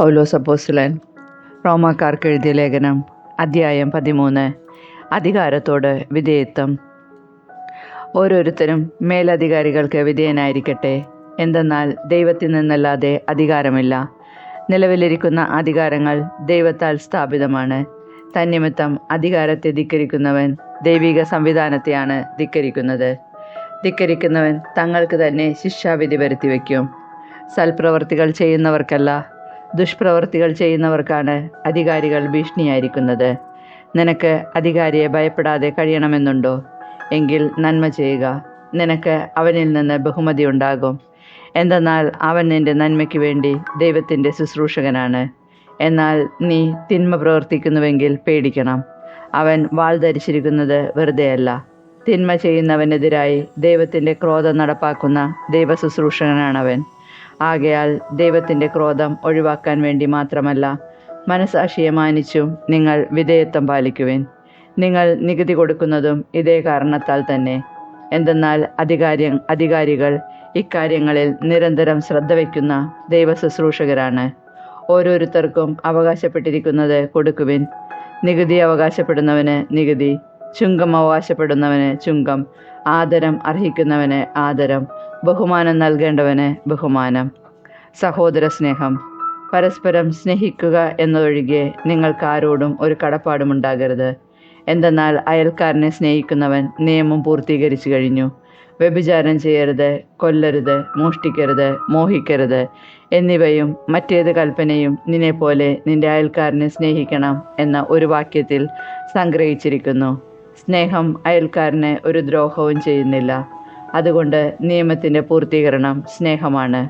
പൗലോസ് അപ്പോസ്തലൻ റോമാക്കാർക്ക് എഴുതിയ ലേഖനം അധ്യായം പതിമൂന്ന് അധികാരത്തോട് വിധേയത്വം. ഓരോരുത്തരും മേലധികാരികൾക്ക് വിധേയനായിരിക്കട്ടെ. എന്തെന്നാൽ ദൈവത്തിൽ നിന്നല്ലാതെ അധികാരമില്ല. നിലവിലിരിക്കുന്ന അധികാരങ്ങൾ ദൈവത്താൽ സ്ഥാപിതമാണ്. തന്നിമിത്തം അധികാരത്തെ ധിക്കരിക്കുന്നവൻ ദൈവിക സംവിധാനത്തെയാണ് ധിക്കരിക്കുന്നത്. ധിക്കരിക്കുന്നവൻ തങ്ങൾക്ക് തന്നെ ശിക്ഷാവിധി വരുത്തി വയ്ക്കും സൽപ്രവർത്തികൾ ചെയ്യുന്നവർക്കല്ല ദുഷ്പ്രവർത്തികൾ ചെയ്യുന്നവർക്കാണ് അധികാരികൾ ഭീഷണിയായിരിക്കുന്നത്. നിനക്ക് അധികാരിയെ ഭയപ്പെടാതെ കഴിയണമെന്നുണ്ടോ? എങ്കിൽ നന്മ ചെയ്യുക. നിനക്ക് അവനിൽ നിന്ന് ബഹുമതി ഉണ്ടാകും. എന്തെന്നാൽ അവൻ നിന്റെ നന്മയ്ക്ക് വേണ്ടി ദൈവത്തിന്റെ ശുശ്രൂഷകനാണ്. എന്നാൽ നീ തിന്മ പ്രവർത്തിക്കുന്നുവെങ്കിൽ പേടിക്കണം. അവൻ വാൾ ധരിച്ചിരിക്കുന്നത് വെറുതെയല്ല. തിന്മ ചെയ്യുന്നവനെതിരായി ദൈവത്തിന്റെ ക്രോധം നടപ്പാക്കുന്ന ദൈവ ശുശ്രൂഷകനാണവൻ ആകയാൽ ദൈവത്തിന്റെ ക്രോധം ഒഴിവാക്കാൻ വേണ്ടി മാത്രമല്ല മനസാക്ഷിയെ മാനിച്ചും നിങ്ങൾ വിധേയത്വം പാലിക്കുവിൻ. നിങ്ങൾ നികുതി കൊടുക്കുന്നതും ഇതേ കാരണത്താൽ തന്നെ. എന്തെന്നാൽ അധികാരി അധികാരികൾ ഇക്കാര്യങ്ങളിൽ നിരന്തരം ശ്രദ്ധ വയ്ക്കുന്ന ദൈവ ശുശ്രൂഷകരാണ് ഓരോരുത്തർക്കും അവകാശപ്പെട്ടിരിക്കുന്നത് കൊടുക്കുവിൻ. നികുതി അവകാശപ്പെടുന്നവന് നികുതി ചുങ്കം അവകാശപ്പെടുന്നവന് ചുങ്കം. ആദരം അർഹിക്കുന്നവന് ആദരം ബഹുമാനം നൽകേണ്ടവന് ബഹുമാനം. സഹോദര സ്നേഹം പരസ്പരം സ്നേഹിക്കുക എന്നതൊഴികെ നിങ്ങൾക്ക് ആരോടും ഒരു കടപ്പാടുമുണ്ടാകരുത്. എന്തെന്നാൽ അയൽക്കാരനെ സ്നേഹിക്കുന്നവൻ നിയമം പൂർത്തീകരിച്ചു കഴിഞ്ഞു. വ്യഭിചാരം ചെയ്യരുത് കൊല്ലരുത് മോഷ്ടിക്കരുത് മോഹിക്കരുത് എന്നിവയും മറ്റേത് കൽപ്പനയും നിന്നെപ്പോലെ നിന്റെ അയൽക്കാരനെ സ്നേഹിക്കണം എന്ന ഒരു വാക്യത്തിൽ സംഗ്രഹിച്ചിരിക്കുന്നു. സ്നേഹം അയൽക്കാരന് ഒരു ദ്രോഹവും ചെയ്യുന്നില്ല. അതുകൊണ്ട് നിയമത്തിന്റെ പൂർത്തീകരണം സ്നേഹമാണ്.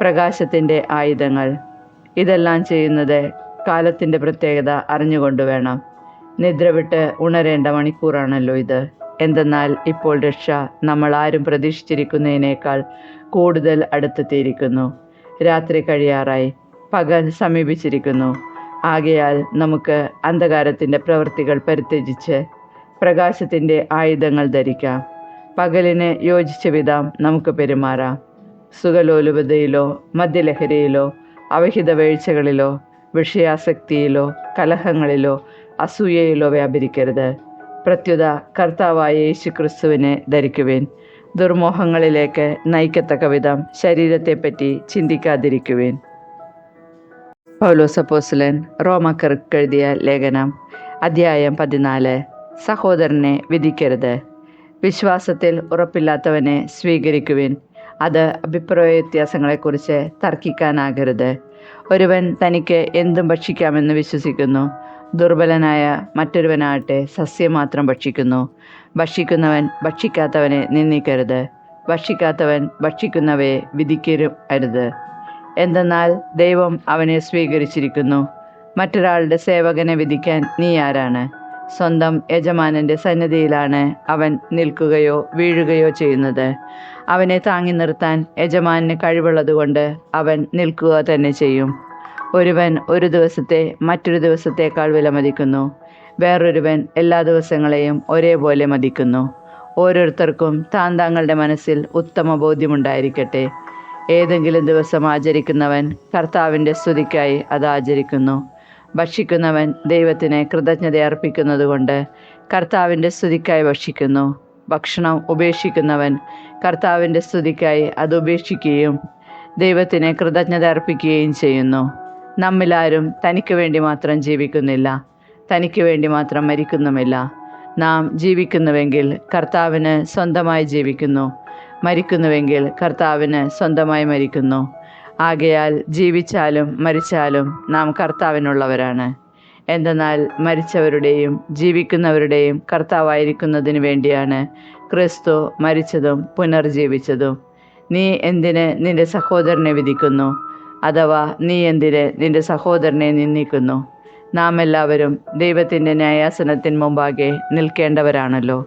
പ്രകാശത്തിന്റെ ആയുധങ്ങൾ. ഇതെല്ലാം ചെയ്യുന്നത് കാലത്തിന്റെ പ്രത്യേകത അറിഞ്ഞുകൊണ്ട് വേണം. നിദ്ര വിട്ട് ഉണരേണ്ട മണിക്കൂറാണല്ലോ ഇത്. എന്തെന്നാൽ ഇപ്പോൾ രക്ഷ നമ്മൾ ആരും പ്രതീക്ഷിച്ചിരിക്കുന്നതിനേക്കാൾ കൂടുതൽ അടുത്തെത്തിയിരിക്കുന്നു. രാത്രി കഴിയാറായി. പകൽ സമീപിച്ചിരിക്കുന്നു. ആകയാൽ നമുക്ക് അന്ധകാരത്തിന്റെ പ്രവൃത്തികൾ പരിത്യജിച്ച് പ്രകാശത്തിന്റെ ആയുധങ്ങൾ ധരിക്കാം. പകലിന് യോജിച്ച വിധം നമുക്ക് പെരുമാറാം. സുഖലോലുപതയിലോ മദ്യലഹരിയിലോ അവഹിത വീഴ്ചകളിലോ വിഷയാസക്തിയിലോ കലഹങ്ങളിലോ അസൂയയിലോ വ്യാപരിക്കരുത്. പ്രത്യുത കർത്താവായ യേശു ക്രിസ്തുവിനെ ധരിക്കുവിൻ. ദുർമോഹങ്ങളിലേക്ക് നയിക്കത്തക്ക വിധം ശരീരത്തെപ്പറ്റി ചിന്തിക്കാതിരിക്കുവിൻ. പൗലോസപ്പോസ്ലൻ റോമക്കർക്ക് എഴുതിയ ലേഖനം അധ്യായം പതിനാല്. സഹോദരനെ വിധിക്കരുത്. വിശ്വാസത്തിൽ ഉറപ്പില്ലാത്തവനെ സ്വീകരിക്കുവിൻ. അത് അഭിപ്രായ വ്യത്യാസങ്ങളെക്കുറിച്ച് തർക്കിക്കാനാകരുത്. ഒരുവൻ തനിക്ക് എന്തും ഭക്ഷിക്കാമെന്ന് വിശ്വസിക്കുന്നു. ദുർബലനായ മറ്റൊരുവനാകട്ടെ സസ്യം മാത്രം ഭക്ഷിക്കുന്നു. ഭക്ഷിക്കുന്നവൻ ഭക്ഷിക്കാത്തവനെ നിന്ദിക്കരുത്. ഭക്ഷിക്കാത്തവൻ ഭക്ഷിക്കുന്നവയെ വിധിക്കരും അരുത് എന്തെന്നാൽ ദൈവം അവനെ സ്വീകരിച്ചിരിക്കുന്നു. മറ്റൊരാളുടെ സേവകനെ വിധിക്കാൻ നീ ആരാണ്? സ്വന്തം യജമാനന്റെ സന്നിധിയിലാണ് അവൻ നിൽക്കുകയോ വീഴുകയോ ചെയ്യുന്നത്. അവനെ താങ്ങി നിർത്താൻ യജമാനന് കഴിവുള്ളതുകൊണ്ട് അവൻ നിൽക്കുക തന്നെ ചെയ്യും. ഒരുവൻ ഒരു ദിവസത്തെ മറ്റൊരു ദിവസത്തേക്കാൾ വിലമതിക്കുന്നു. വേറൊരുവൻ എല്ലാ ദിവസങ്ങളെയും ഒരേപോലെ മതിക്കുന്നു. ഓരോരുത്തർക്കും താൻ താങ്കളുടെ മനസ്സിൽ ഉത്തമ ബോധ്യമുണ്ടായിരിക്കട്ടെ. ഏതെങ്കിലും ദിവസം ആചരിക്കുന്നവൻ കർത്താവിന്റെ സ്തുതിക്കായി അത് ആചരിക്കുന്നു. ഭക്ഷിക്കുന്നവൻ ദൈവത്തിന് കൃതജ്ഞത അർപ്പിക്കുന്നതുകൊണ്ട് കർത്താവിന്റെ സ്തുതിക്കായി ഭക്ഷിക്കുന്നു. ഭക്ഷണം ഉപേക്ഷിക്കുന്നവൻ കർത്താവിന്റെ സ്തുതിക്കായി അത് ഉപേക്ഷിക്കുകയും ദൈവത്തിന് കൃതജ്ഞത അർപ്പിക്കുകയും ചെയ്യുന്നു. നമ്മിലാരും തനിക്ക് വേണ്ടി മാത്രം ജീവിക്കുന്നില്ല. തനിക്ക് വേണ്ടി മാത്രം മരിക്കുന്നുമില്ല. നാം ജീവിക്കുന്നുവെങ്കിൽ കർത്താവിന് സ്വന്തമായി ജീവിക്കുന്നു. മരിക്കുന്നുവെങ്കിൽ കർത്താവിന് സ്വന്തമായി മരിക്കുന്നു. ആകയാൽ ജീവിച്ചാലും മരിച്ചാലും നാം കർത്താവിനുള്ളവരാണ്. എന്തെന്നാൽ മരിച്ചവരുടെയും ജീവിക്കുന്നവരുടെയും കർത്താവായിരിക്കുന്നതിന് വേണ്ടിയാണ് ക്രിസ്തു മരിച്ചതും പുനർജീവിച്ചതും. നീ എന്തിന് നിന്റെ സഹോദരനെ വിധിക്കുന്നു? അഥവാ നീ എന്തിന് നിന്റെ സഹോദരനെ നിന്ദിക്കുന്നു? നാം എല്ലാവരും ദൈവത്തിന്റെ ന്യായാസനത്തിന് മുമ്പാകെ നിൽക്കേണ്ടവരാണല്ലോ.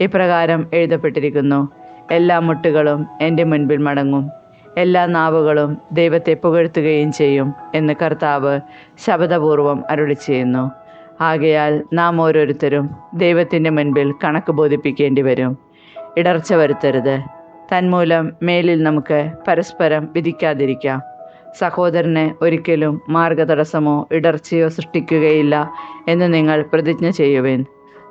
ഇപ്രകാരം എഴുതപ്പെട്ടിരിക്കുന്നു എല്ലാ മുട്ടുകളും എന്റെ മുൻപിൽ മടങ്ങും. എല്ലാ നാവുകളും ദൈവത്തെ പുകഴ്ത്തുകയും ചെയ്യും എന്ന് കർത്താവ് ശബദപൂർവം അരുളി ചെയ്യുന്നു. ആകയാൽ നാം ഓരോരുത്തരും ദൈവത്തിന്റെ മുൻപിൽ കണക്ക് ബോധിപ്പിക്കേണ്ടി വരും. ഇടർച്ച വരുത്തരുത്. തന്മൂലം മേലിൽ നമുക്ക് പരസ്പരം വിധിക്കാതിരിക്കാം. സഹോദരന് ഒരിക്കലും മാർഗതടസ്സമോ ഇടർച്ചയോ സൃഷ്ടിക്കുകയില്ല എന്ന് നിങ്ങൾ പ്രതിജ്ഞ ചെയ്യുവിൻ.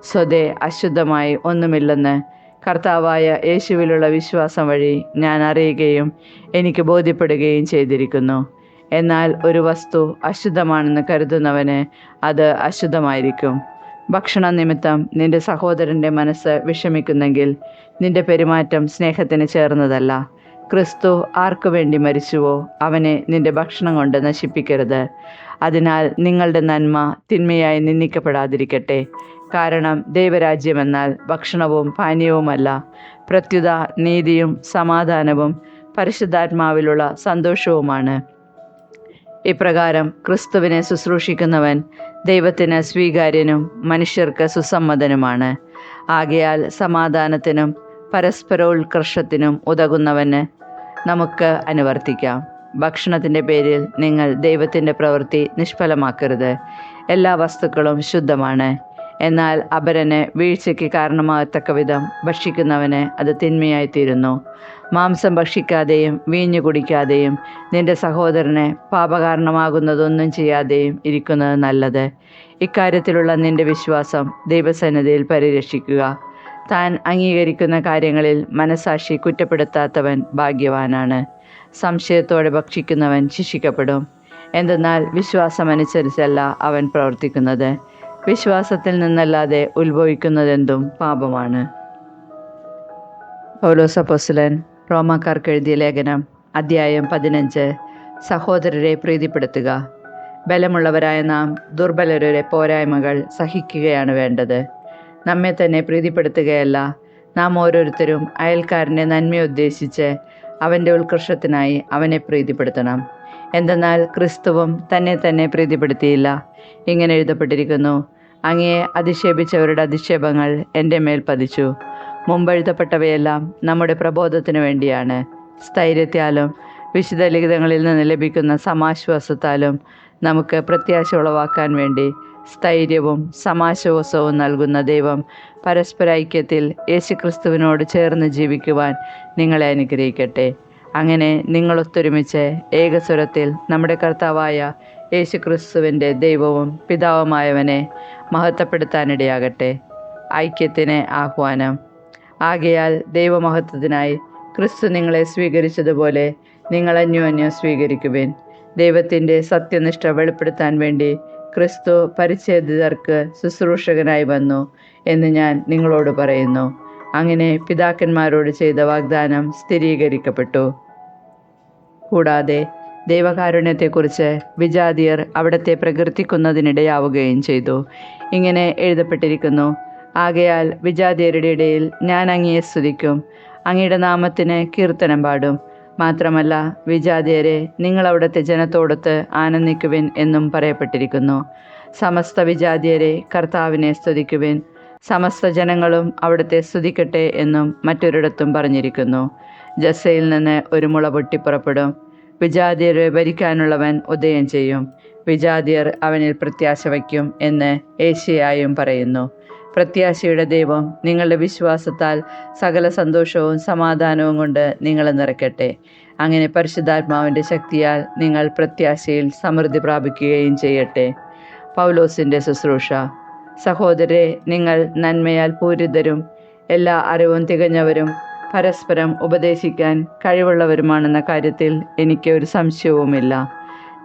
സ്വതേ അശുദ്ധമായി ഒന്നുമില്ലെന്ന് കർത്താവായ യേശുവിലുള്ള വിശ്വാസം വഴി ഞാൻ അറിയുകയും എനിക്ക് ബോധ്യപ്പെടുകയും ചെയ്തിരിക്കുന്നു. എന്നാൽ ഒരു വസ്തു അശുദ്ധമാണെന്ന് കരുതുന്നവന് അത് അശുദ്ധമായിരിക്കും. ഭക്ഷണ നിമിത്തം നിന്റെ സഹോദരന്റെ മനസ്സ് വിഷമിക്കുന്നെങ്കിൽ നിന്റെ പെരുമാറ്റം സ്നേഹത്തിന് ചേർന്നതല്ല. ക്രിസ്തു ആർക്കു വേണ്ടി മരിച്ചുവോ അവനെ നിന്റെ ഭക്ഷണം കൊണ്ട് നശിപ്പിക്കരുത്. അതിനാൽ നിങ്ങളുടെ നന്മ തിന്മയായി നിന്ദിക്കപ്പെടാതിരിക്കട്ടെ. കാരണം ദൈവരാജ്യമെന്നാൽ ഭക്ഷണവും പാനീയവുമല്ല. പ്രത്യുത നീതിയും സമാധാനവും പരിശുദ്ധാത്മാവിലുള്ള സന്തോഷവുമാണ്. ഇപ്രകാരം ക്രിസ്തുവിനെ ശുശ്രൂഷിക്കുന്നവൻ ദൈവത്തിന് സ്വീകാര്യനും മനുഷ്യർക്ക് സുസമ്മതനുമാണ്. ആകയാൽ സമാധാനത്തിനും പരസ്പരോത്കർഷത്തിനും ഉതകുന്നവന് നമുക്ക് അനുവർത്തിക്കാം. ഭക്ഷണത്തിന്റെ പേരിൽ നിങ്ങൾ ദൈവത്തിന്റെ പ്രവൃത്തി നിഷ്ഫലമാക്കരുത്. എല്ലാ വസ്തുക്കളും ശുദ്ധമാണ്. എന്നാൽ അപരന് വീഴ്ചയ്ക്ക് കാരണമാകത്തക്ക വിധം ഭക്ഷിക്കുന്നവന് അത് തിന്മയായിത്തീരുന്നു. മാംസം ഭക്ഷിക്കാതെയും വീഞ്ഞു കുടിക്കാതെയും നിന്റെ സഹോദരനെ പാപകാരണമാകുന്നതൊന്നും ചെയ്യാതെയും ഇരിക്കുന്നത് നല്ലത്. ഇക്കാര്യത്തിലുള്ള നിന്റെ വിശ്വാസം ദൈവസന്നിധിയിൽ പരിരക്ഷിക്കുക. താൻ അംഗീകരിക്കുന്ന കാര്യങ്ങളിൽ മനസാക്ഷി കുറ്റപ്പെടുത്താത്തവൻ ഭാഗ്യവാനാണ്. സംശയത്തോടെ ഭക്ഷിക്കുന്നവൻ ശിക്ഷിക്കപ്പെടും. എന്തെന്നാൽ വിശ്വാസമനുസരിച്ചല്ല അവൻ പ്രവർത്തിക്കുന്നത്. വിശ്വാസത്തിൽ നിന്നല്ലാതെ ഉത്ഭവിക്കുന്നതെന്തും പാപമാണ്. പൗലോസപ്പോസ്ലൻ റോമാക്കാർക്ക് എഴുതിയ ലേഖനം അധ്യായം പതിനഞ്ച്. സഹോദരരെ പ്രീതിപ്പെടുത്തുക. ബലമുള്ളവരായ നാം ദുർബലരുടെ പോരായ്മകൾ സഹിക്കുകയാണ് വേണ്ടത്. നമ്മെ തന്നെ പ്രീതിപ്പെടുത്തുകയല്ല. നാം ഓരോരുത്തരും അയൽക്കാരന്റെ നന്മ ഉദ്ദേശിച്ച് അവന്റെ ഉത്കർഷത്തിനായി അവനെ പ്രീതിപ്പെടുത്തണം. എന്തെന്നാൽ ക്രിസ്തുവും തന്നെ തന്നെ പ്രീതിപ്പെടുത്തിയില്ല. ഇങ്ങനെ എഴുതപ്പെട്ടിരിക്കുന്നു. അങ്ങയെ അധിക്ഷേപിച്ചവരുടെ അധിക്ഷേപങ്ങൾ എന്റെ മേൽ പതിച്ചു. മുമ്പെഴുതപ്പെട്ടവയെല്ലാം നമ്മുടെ പ്രബോധത്തിന് വേണ്ടിയാണ്. സ്ഥൈര്യത്താലും വിശുദ്ധ ലിഖിതങ്ങളിൽ നിന്ന് ലഭിക്കുന്ന സമാശ്വാസത്താലും നമുക്ക് പ്രത്യാശ ഉളവാക്കാൻ വേണ്ടി സ്ഥൈര്യവും സമാശ്വാസവും നൽകുന്ന ദൈവം പരസ്പര ഐക്യത്തിൽ യേശുക്രിസ്തുവിനോട് ചേർന്ന് ജീവിക്കുവാൻ നിങ്ങളെ അനുഗ്രഹിക്കട്ടെ. അങ്ങനെ നിങ്ങളൊത്തൊരുമിച്ച് ഏകസ്വരത്തിൽ നമ്മുടെ കർത്താവായ യേശുക്രിസ്തുവിന്റെ ദൈവവും പിതാവുമായവനെ മഹത്വപ്പെടുത്താനിടയാകട്ടെ. ഐക്യത്തിന് ആഹ്വാനം. ആകയാൽ ദൈവമഹത്വത്തിനായി ക്രിസ്തു നിങ്ങളെ സ്വീകരിച്ചതുപോലെ നിങ്ങൾ അന്യോന്യം സ്വീകരിക്കുവിൻ. ദൈവത്തിന്റെ സത്യനിഷ്ഠ വെളിപ്പെടുത്താൻ വേണ്ടി ക്രിസ്തു പരിച്ഛേദിതർക്ക് ശുശ്രൂഷകനായി വന്നു എന്ന് ഞാൻ നിങ്ങളോട് പറയുന്നു. അങ്ങനെ പിതാക്കന്മാരോട് ചെയ്ത വാഗ്ദാനം സ്ഥിരീകരിക്കപ്പെട്ടു. കൂടാതെ ദൈവകാരുണ്യത്തെക്കുറിച്ച് വിജാതിയർ അവിടത്തെ പ്രകീർത്തിക്കുന്നതിനിടയാവുകയും ചെയ്തു. ഇങ്ങനെ എഴുതപ്പെട്ടിരിക്കുന്നു ആകയാൽ വിജാതിയരുടെ ഇടയിൽ ഞാൻ അങ്ങയെ സ്തുതിക്കും അങ്ങയുടെ നാമത്തിന് കീർത്തനം പാടും. മാത്രമല്ല വിജാതിയരെ നിങ്ങൾ അവിടുത്തെ ജനത്തോടൊത്ത് ആനന്ദിക്കുവിൻ എന്നും പറയപ്പെട്ടിരിക്കുന്നു. സമസ്ത വിജാതിയരെ കർത്താവിനെ സ്തുതിക്കുവിൻ സമസ്ത ജനങ്ങളും അവിടുത്തെ സ്തുതിക്കട്ടെ എന്നും മറ്റൊരിടത്തും പറഞ്ഞിരിക്കുന്നു. ജസയിൽ നിന്ന് ഒരു മുള പൊട്ടിപ്പുറപ്പെടും വിജാതിയരെ ഭരിക്കാനുള്ളവൻ ഉദയം ചെയ്യും. വിജാതിയർ അവനിൽ പ്രത്യാശ വയ്ക്കും എന്ന് ഏഷ്യയായും പറയുന്നു. പ്രത്യാശയുടെ ദൈവം നിങ്ങളുടെ വിശ്വാസത്താൽ സകല സന്തോഷവും സമാധാനവും കൊണ്ട് നിങ്ങളെ നിറയ്ക്കട്ടെ. അങ്ങനെ പരിശുദ്ധാത്മാവിന്റെ ശക്തിയാൽ നിങ്ങൾ പ്രത്യാശയിൽ സമൃദ്ധി പ്രാപിക്കുകയും ചെയ്യട്ടെ. പൗലോസിന്റെ ശുശ്രൂഷ. സഹോദരെ നിങ്ങൾ നന്മയാൽ പൂരിതരും എല്ലാ അറിവും തികഞ്ഞവരും പരസ്പരം ഉപദേശിക്കാൻ കഴിവുള്ളവരുമാണെന്ന കാര്യത്തിൽ എനിക്ക് ഒരു സംശയവുമില്ല.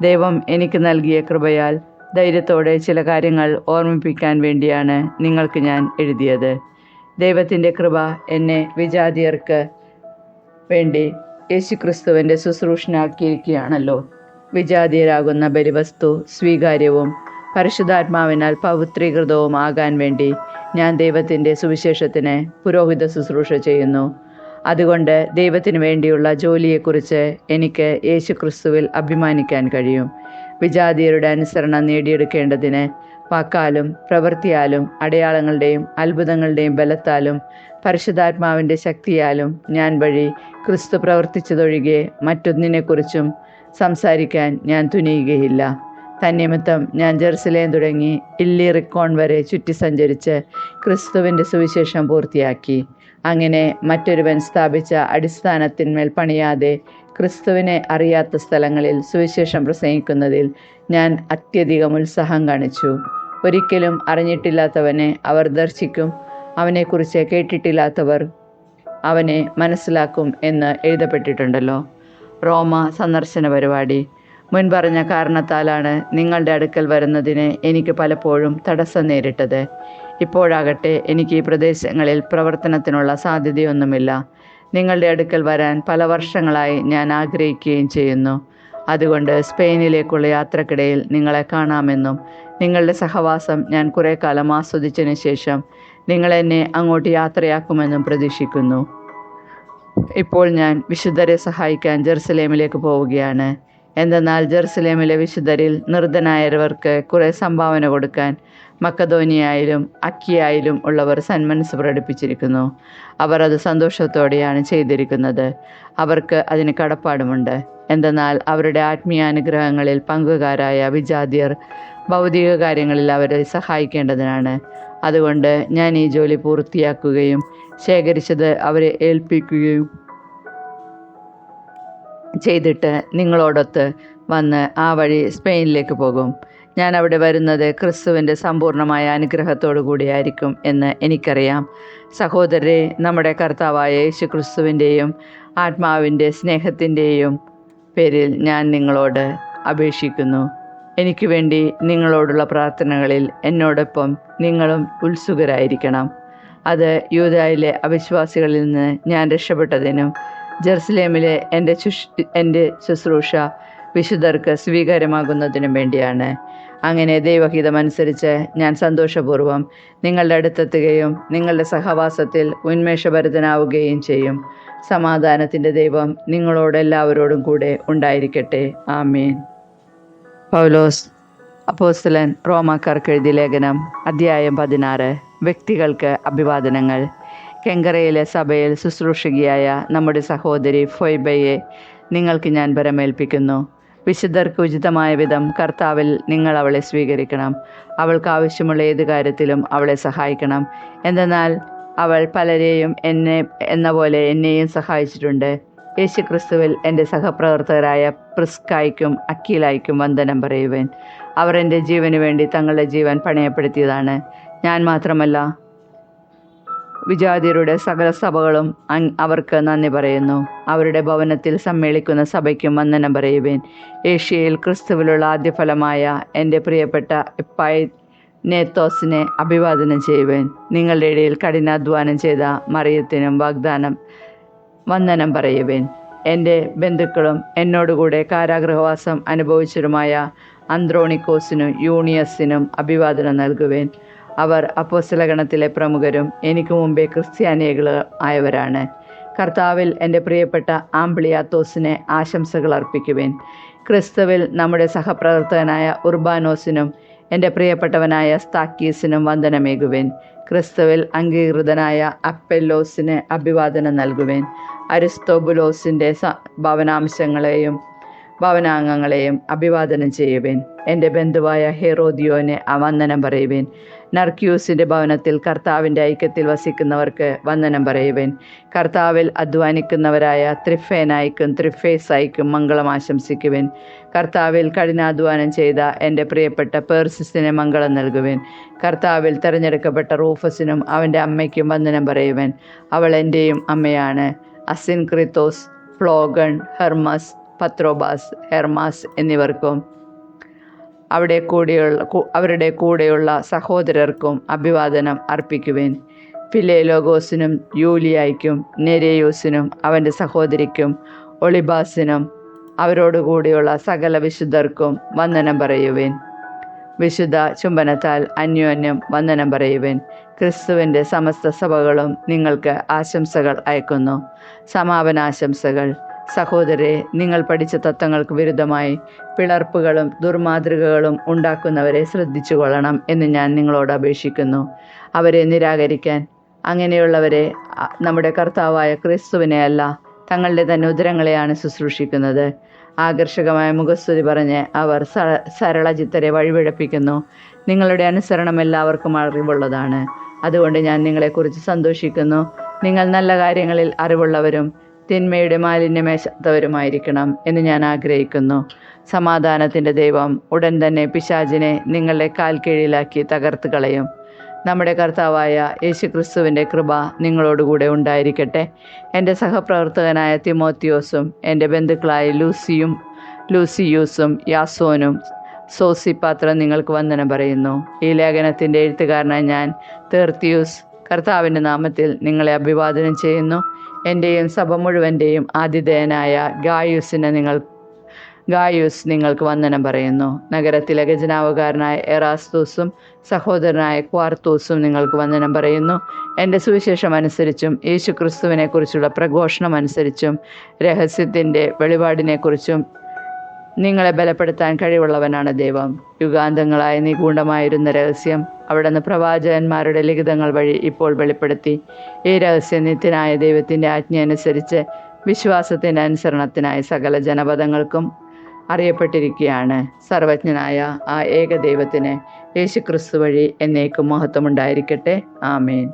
ദൈവം എനിക്ക് നൽകിയ കൃപയാൽ ധൈര്യത്തോടെ ചില കാര്യങ്ങൾ ഓർമ്മിപ്പിക്കാൻ വേണ്ടിയാണ് നിങ്ങൾക്ക് ഞാൻ എഴുതിയത്. ദൈവത്തിന്റെ കൃപ എന്നെ വിജാതിയർക്ക് വേണ്ടി യേശുക്രിസ്തുവിന്റെ ശുശ്രൂഷനാക്കിയിരിക്കുകയാണല്ലോ. വിജാതീയരാകുന്ന ബലിവസ്തു സ്വീകാര്യവും പരിശുദ്ധാത്മാവിനാൽ പവിത്രീകൃതവും ആകാൻ വേണ്ടി ഞാൻ ദൈവത്തിന്റെ സുവിശേഷത്തിന് പുരോഹിത ശുശ്രൂഷ ചെയ്യുന്നു. അതുകൊണ്ട് ദൈവത്തിന് വേണ്ടിയുള്ള ജോലിയെക്കുറിച്ച് എനിക്ക് യേശുക്രിസ്തുവിൽ അഭിമാനിക്കാൻ കഴിയും. വിജാതീയരുടെ അനുസരണം നേടിയെടുക്കേണ്ടതിന് വാക്കാലും പ്രവൃത്തിയാലും അടയാളങ്ങളുടെയും അത്ഭുതങ്ങളുടെയും ബലത്താലും പരിശുദ്ധാത്മാവിന്റെ ശക്തിയാലും ഞാൻ വഴി ക്രിസ്തു പ്രവർത്തിച്ചതൊഴികെ മറ്റൊന്നിനെക്കുറിച്ചും സംസാരിക്കാൻ ഞാൻ തുനിയുകയില്ല. തന്നിമിത്തം ഞാൻ ജെറുസലേം തുടങ്ങി ഇല്ലിറിക്കോൺ വരെ ചുറ്റി സഞ്ചരിച്ച് ക്രിസ്തുവിന്റെ സുവിശേഷം പൂർത്തിയാക്കി. അങ്ങനെ മറ്റൊരുവൻ സ്ഥാപിച്ച അടിസ്ഥാനത്തിന്മേൽ പണിയാതെ ക്രിസ്തുവിനെ അറിയാത്ത സ്ഥലങ്ങളിൽ സുവിശേഷം പ്രസംഗിക്കുന്നതിൽ ഞാൻ അത്യധികം ഉത്സാഹം കാണിച്ചു. ഒരിക്കലും അറിഞ്ഞിട്ടില്ലാത്തവനെ അവർ ദർശിക്കും. അവനെക്കുറിച്ച് കേട്ടിട്ടില്ലാത്തവർ അവനെ മനസ്സിലാക്കും എന്ന് എഴുതപ്പെട്ടിട്ടുണ്ടല്ലോ. റോമ സന്ദർശന പരിപാടി. മുൻപറഞ്ഞ കാരണത്താലാണ് നിങ്ങളുടെ അടുക്കൽ വരുന്നതിന് എനിക്ക് പലപ്പോഴും തടസ്സം നേരിട്ടത്. ഇപ്പോഴാകട്ടെ എനിക്ക് ഈ പ്രദേശങ്ങളിൽ പ്രവർത്തനത്തിനുള്ള സാധ്യതയൊന്നുമില്ല. നിങ്ങളുടെ അടുക്കൽ വരാൻ പല വർഷങ്ങളായി ഞാൻ ആഗ്രഹിക്കുകയും ചെയ്യുന്നു. അതുകൊണ്ട് സ്പെയിനിലേക്കുള്ള യാത്രക്കിടയിൽ നിങ്ങളെ കാണാമെന്നും നിങ്ങളുടെ സഹവാസം ഞാൻ കുറേ കാലം ആസ്വദിച്ചതിന് ശേഷം നിങ്ങളെന്നെ അങ്ങോട്ട് യാത്രയാക്കുമെന്നും പ്രതീക്ഷിക്കുന്നു. ഇപ്പോൾ ഞാൻ വിശുദ്ധരെ സഹായിക്കാൻ ജെറുസലേമിലേക്ക് പോവുകയാണ്. എന്തെന്നാൽ ജെറുസലേമിലെ വിശുദ്ധരിൽ നിർദ്ധനായവർക്ക് കുറേ സംഭാവന കൊടുക്കാൻ മക്കധോനിയായാലും അക്കിയായാലും ഉള്ളവർ സന്മനസ് പ്രകടിപ്പിച്ചിരിക്കുന്നു. അവർ അത് സന്തോഷത്തോടെയാണ് ചെയ്തിരിക്കുന്നത്. അവർക്ക് അതിന് കടപ്പാടുമുണ്ട്. എന്തെന്നാൽ അവരുടെ ആത്മീയാനുഗ്രഹങ്ങളിൽ പങ്കുകാരായ വിജാതിയർ ഭൗതിക കാര്യങ്ങളിൽ അവരെ സഹായിക്കേണ്ടതിനാണ്. അതുകൊണ്ട് ഞാൻ ഈ ജോലി പൂർത്തിയാക്കുകയും ശേഖരിച്ചത് അവരെ ഏൽപ്പിക്കുകയും ചെയ്തിട്ട് നിങ്ങളോടൊത്ത് വന്ന് ആ വഴി സ്പെയിനിലേക്ക് പോകും. ഞാൻ അവിടെ വരുന്നത് ക്രിസ്തുവിന്റെ സമ്പൂർണമായ അനുഗ്രഹത്തോടു കൂടിയായിരിക്കും എന്ന് എനിക്കറിയാം. സഹോദരരെ നമ്മുടെ കർത്താവായ യേശു ക്രിസ്തുവിന്റെയും ആത്മാവിന്റെ സ്നേഹത്തിന്റെയും പേരിൽ ഞാൻ നിങ്ങളോട് അപേക്ഷിക്കുന്നു. എനിക്ക് വേണ്ടി നിങ്ങളോടുള്ള പ്രാർത്ഥനകളിൽ എന്നോടൊപ്പം നിങ്ങളും ഉത്സുകരായിരിക്കണം. അത് യൂതായിലെ അവിശ്വാസികളിൽ നിന്ന് ഞാൻ രക്ഷപ്പെട്ടതിനും ജെറുസലേമിലെ എന്റെ ശുശ് എന്റെ ശുശ്രൂഷ വിശുദ്ധർക്ക് സ്വീകാര്യമാകുന്നതിനും വേണ്ടിയാണ്. അങ്ങനെ ദൈവഹിതമനുസരിച്ച് ഞാൻ സന്തോഷപൂർവം നിങ്ങളുടെ അടുത്തെത്തുകയും നിങ്ങളുടെ സഹവാസത്തിൽ ഉന്മേഷഭരിതനാവുകയും ചെയ്യും. സമാധാനത്തിന്റെ ദൈവം നിങ്ങളോട് എല്ലാവരോടും കൂടെ ഉണ്ടായിരിക്കട്ടെ. ആമേൻ. പൗലോസ് അപ്പോസ്തലൻ റോമാക്കാർക്ക് എഴുതിയ ലേഖനം അധ്യായം പതിനാറ്. വ്യക്തികൾക്ക് അഭിവാദനങ്ങൾ. കെങ്കറയിലെ സഭയിൽ ശുശ്രൂഷകിയായ നമ്മുടെ സഹോദരി ഫൊയ്ബയെ നിങ്ങൾക്ക് ഞാൻ ബരമേൽപ്പിക്കുന്നു വിശുദ്ധർക്ക് ഉചിതമായ വിധം കർത്താവിൽ നിങ്ങൾ അവളെ സ്വീകരിക്കണം. അവൾക്ക് ആവശ്യമുള്ള ഏത് കാര്യത്തിലും അവളെ സഹായിക്കണം. എന്തെന്നാൽ അവൾ പലരെയും എന്നെ എന്ന പോലെ എന്നെയും സഹായിച്ചിട്ടുണ്ട്. യേശു ക്രിസ്തുവിൽ എന്റെ സഹപ്രവർത്തകരായ പ്രിസ്കായ്ക്കും അക്കീലായ്ക്കും വന്ദനം പറയുവേൻ. അവർ എന്റെ ജീവന് വേണ്ടി തങ്ങളുടെ ജീവൻ പണയപ്പെടുത്തിയതാണ്. ഞാൻ മാത്രമല്ല വിജാതിയരുടെ സകല സഭകളും അവർക്ക് നന്ദി പറയുന്നു. അവരുടെ ഭവനത്തിൽ സമ്മേളിക്കുന്ന സഭയ്ക്കും വന്ദനം പറയുവേൻ. ഏഷ്യയിൽ ക്രിസ്തുവിലുള്ള ആദ്യഫലമായ എന്റെ പ്രിയപ്പെട്ട എപ്പായി നേത്തോസിനെ അഭിവാദനം ചെയ്യുവേൻ. നിങ്ങളുടെ ഇടയിൽ കഠിനാധ്വാനം ചെയ്ത മറിയത്തിനും വാഗ്ദാനം വന്ദനം പറയുവേൻ. എന്റെ ബന്ധുക്കളും എന്നോടുകൂടെ കാരാഗൃഹവാസം അനുഭവിച്ചതുമായ അന്ത്രോണിക്കോസിനും യൂണിയസിനും അഭിവാദനം നൽകുവേൻ. അവർ അപ്പോസ്തലഗണത്തിലെ പ്രമുഖരും എനിക്ക് മുമ്പേ ക്രിസ്ത്യാനികൾ ആയവരാണ്. കർത്താവിൽ എന്റെ പ്രിയപ്പെട്ട ആംബ്ലിയാത്തോസിനെ ആശംസകൾ അർപ്പിക്കുവേൻ. ക്രിസ്തുവിൽ നമ്മുടെ സഹപ്രവർത്തകനായ ഉർബാനോസിനും എന്റെ പ്രിയപ്പെട്ടവനായ സ്താക്കീസിനും വന്ദനമേകുവേൻ. ക്രിസ്തുവിൽ അംഗീകൃതനായ അപ്പെല്ലോസിന് അഭിവാദനം നൽകുവേൻ. അരിസ്തോബുലോസിന്റെ ഭവനാംശങ്ങളെയും ഭവനാംഗങ്ങളെയും അഭിവാദനം ചെയ്യുവേൻ. എന്റെ ബന്ധുവായ ഹെറോദിയോനെ വന്ദനം പറയുവേൻ. നർക്യൂസിന്റെ ഭവനത്തിൽ കർത്താവിന്റെ ഐക്യത്തിൽ വസിക്കുന്നവർക്ക് വന്ദനം പറയുവേൻ. കർത്താവിൽ അധ്വാനിക്കുന്നവരായ ത്രിഫേനായിക്കും ത്രിഫേസായിക്കും മംഗളം ആശംസിക്കുവേൻ. കർത്താവിൽ കഠിനാധ്വാനം ചെയ്ത എന്റെ പ്രിയപ്പെട്ട പേർസിസിനെ മംഗളം നൽകുവേൻ. കർത്താവിൽ തിരഞ്ഞെടുക്കപ്പെട്ട റൂഫസിനും അവന്റെ അമ്മയ്ക്കും വന്ദനം പറയുവേൻ. അവൾ എന്റെയും അമ്മയാണ്. Asyncritus Phlegon Hermes Patrobas Hermas എന്നിവർക്കും അവിടെ കൂടെയുള്ള അവരുടെ കൂടെയുള്ള സഹോദരർക്കും അഭിവാദനം അർപ്പിക്കുവേൻ. ഫിലേലോഗോസിനും യൂലിയായ്ക്കും നെരേയൂസിനും അവന്റെ സഹോദരിക്കും ഒളിബാസിനും അവരോടുകൂടിയുള്ള സകല വിശുദ്ധർക്കും വന്ദനം പറയുവേൻ. വിശുദ്ധ ചുംബനത്താൽ അന്യോന്യം വന്ദനം പറയുവേൻ. ക്രിസ്തുവിന്റെ സമസ്ത സഭകളും നിങ്ങൾക്ക് ആശംസകൾ അയക്കുന്നു. സമാപനാശംസകൾ. സഹോദരെ നിങ്ങൾ പഠിച്ച തത്വങ്ങൾക്ക് വിരുദ്ധമായി പിളർപ്പുകളും ദുർമാതൃകകളും ഉണ്ടാക്കുന്നവരെ ശ്രദ്ധിച്ചു കൊള്ളണം എന്ന് ഞാൻ നിങ്ങളോട് അപേക്ഷിക്കുന്നു. അവരെ നിരാകരിക്കാൻ അങ്ങനെയുള്ളവരെ നമ്മുടെ കർത്താവായ ക്രിസ്തുവിനെ അല്ല തങ്ങളുടെ തന്നെ ഉദരങ്ങളെയാണ് ശുശ്രൂഷിക്കുന്നത്. ആകർഷകമായ മുഖസ്തുതി പറഞ്ഞ് അവർ സരളചിത്തരെ വഴിപിഴപ്പിക്കുന്നു. നിങ്ങളുടെ അനുസരണം എല്ലാവർക്കും അറിവുള്ളതാണ്. അതുകൊണ്ട് ഞാൻ നിങ്ങളെക്കുറിച്ച് സന്തോഷിക്കുന്നു. നിങ്ങൾ നല്ല കാര്യങ്ങളിൽ അറിവുള്ളവരും തിന്മയുടെ മാലിന്യമേശാത്തവരുമായിരിക്കണം എന്ന് ഞാൻ ആഗ്രഹിക്കുന്നു. സമാധാനത്തിന്റെ ദൈവം ഉടൻ തന്നെ പിശാചിനെ നിങ്ങളുടെ കാൽ കീഴിലാക്കി തകർത്ത് കളയും. നമ്മുടെ കർത്താവായ യേശുക്രിസ്തുവിന്റെ കൃപ നിങ്ങളോടുകൂടെ ഉണ്ടായിരിക്കട്ടെ. എന്റെ സഹപ്രവർത്തകനായ തിമോത്തിയോസും എന്റെ ബന്ധുക്കളായ ലൂസിയും ലൂസിയൂസും യാസോനും സോസി പാത്രം നിങ്ങൾക്ക് വന്ദനം പറയുന്നു. ഈ ലേഖനത്തിന്റെ എഴുത്തുകാരനായ ഞാൻ തേർത്തിയൂസ് കർത്താവിന്റെ നാമത്തിൽ നിങ്ങളെ അഭിവാദനം ചെയ്യുന്നു. എന്റെയും സഭ മുഴുവന്റെയും ആതിഥേയനായ ഗായൂസിനെ നിങ്ങൾ ഗായൂസ് നിങ്ങൾക്ക് വന്ദനം പറയുന്നു. നഗരത്തിലെ ഖജനാവുകാരനായ എറാസ്തൂസും സഹോദരനായ ക്വാർത്തൂസും നിങ്ങൾക്ക് വന്ദനം പറയുന്നു. എന്റെ സുവിശേഷം അനുസരിച്ചും യേശു ക്രിസ്തുവിനെക്കുറിച്ചുള്ള പ്രഘോഷണം അനുസരിച്ചും രഹസ്യത്തിന്റെ വെളിപാടിനെക്കുറിച്ചും നിങ്ങളെ ബലപ്പെടുത്താൻ കഴിവുള്ളവനാണ് ദൈവം. യുഗാന്തങ്ങളായ നിഗൂഢമായിരുന്ന രഹസ്യം അവിടുന്ന് പ്രവാചകന്മാരുടെ ലിഖിതങ്ങൾ വഴി ഇപ്പോൾ വെളിപ്പെടുത്തി. ഈ രഹസ്യനിത്യനായ ദൈവത്തിന്റെ ആജ്ഞ അനുസരിച്ച് വിശ്വാസത്തിന്റെ അനുസരണത്തിനായി സകല ജനപദങ്ങൾക്കും അറിയപ്പെട്ടിരിക്കുകയാണ്. സർവജ്ഞനായ ആ ഏക ദൈവത്തിന് യേശുക്രിസ്തു വഴി എന്നേക്കും മഹത്വമുണ്ടായിരിക്കട്ടെ. ആമേൻ.